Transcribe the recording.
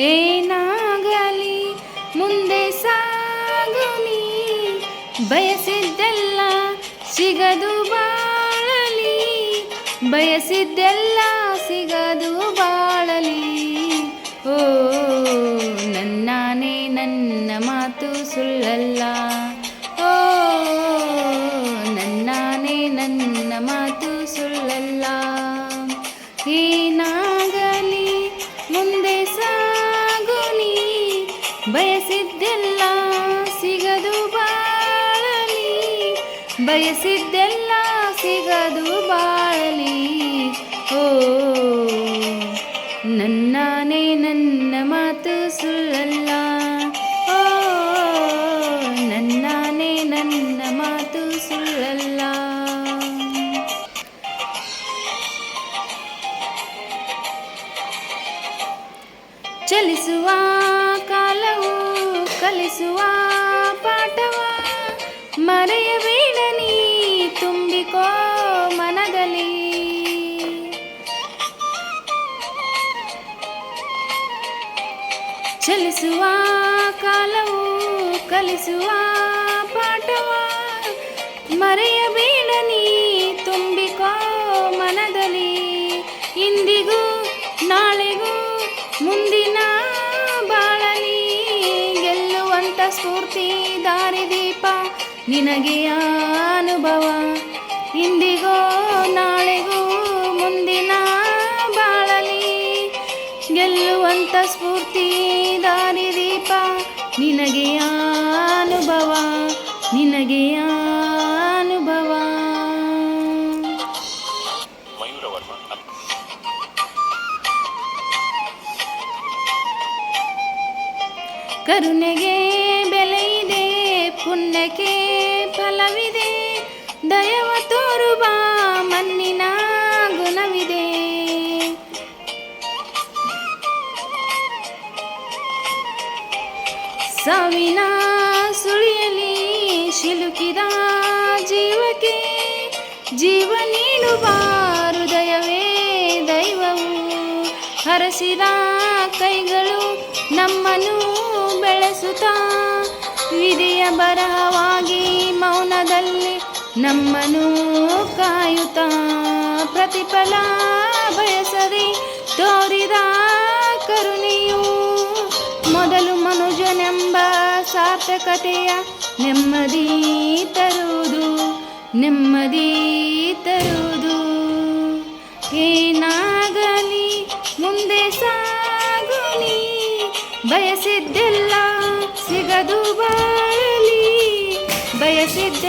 ಏನಾಗಲಿ ಮುಂದೆ ಸಾಗಲಿ ಬಯಸಿದ್ದೆಲ್ಲ ಸಿಗದು ಬಾಳಲಿ ಬಯಸಿದ್ದೆಲ್ಲ ಸಿಗದು ಬಾಳಲಿ. ಓ ನನ್ನಾನೇ ನನ್ನ ಮಾತು ಸುಳ್ಳಲ್ಲ. ಬಯಸಿದ್ದೆಲ್ಲ ಸಿಗದು ಬಾಳಲಿ. ಬಯಸಿದ್ದೆಲ್ಲ ಸಿಗದು ಬಾಳಲಿ. ಓ, ನನ್ನಾನೇ ನನ್ನ ಮಾತು ಸುಳ್ಳಲ್ಲ. ಓ ನನ್ನ ಮಾತು ಸುಳ್ಳಲ್ಲ. ಚಲಿಸುವ ಕಲಿಸುವ ಪಾಠವ ಮರೆಯಬೇಡ ನೀ ತುಂಬಿಕೋ ಮನದಲ್ಲಿ ಚಲಿಸುವ ಕಾಲವು ಕಲಿಸುವ ಪಾಠವ ಮರೆಯಬೇಡ ನೀ ತುಂಬಿಕೋ ಸ್ಫೂರ್ತಿ ದಾರಿದೀಪ ನಿನಗೆ ಅನುಭವ. ಇಂದಿಗೋ ನಾಳೆಗೂ ಮುಂದಿನ ಬಾಳಲಿ. ಗೆಲ್ಲುವಂತ ಸ್ಫೂರ್ತಿ ದಾರಿದೀಪ ನಿನಗೆ ಅನುಭವ. ನಿನಗೆ ಕರುಣೆಗೆ ಬೆಲೆಯಿದೆ, ಪುಣ್ಯಕ್ಕೆ ಫಲವಿದೆ. ದಯವ ತೋರುವ ಮಣ್ಣಿನ ಗುಣವಿದೆ. ಸಾವಿನ ಸುಳಿಯಲಿ ಶಿಲುಕಿದ ಜೀವಕ್ಕೆ ಜೀವ ನೀಡುವ ಹೃದಯವೇ ದೈವವು. ಹರಸಿದ ಕೈಗಳು ನಮ್ಮನ್ನು ಬೆಳೆಸುತ್ತಾ ವಿಧಿಯ ಬರಹವಾಗಿ ಮೌನದಲ್ಲಿ ನಮ್ಮನ್ನು ಕಾಯುತ್ತಾ ಪ್ರತಿಫಲ ಬಯಸದೆ ತೋರಿದ ಕರುಣೆಯು ಮೊದಲು ಮನುಜನೆಂಬ ಸಾರ್ಥಕತೆಯ ನೆಮ್ಮದಿ ತರುವುದು ನೆಮ್ಮದಿ ತರುವುದು. ಏನಾಗಲಿ ಮುಂದೆ ಸಾಗುನಿ ಬಯಸಿದ್ದೆಲ್ಲ ಸಿಗದು ಬಾಳಲಿ. ಬಯಸಿದ್ದ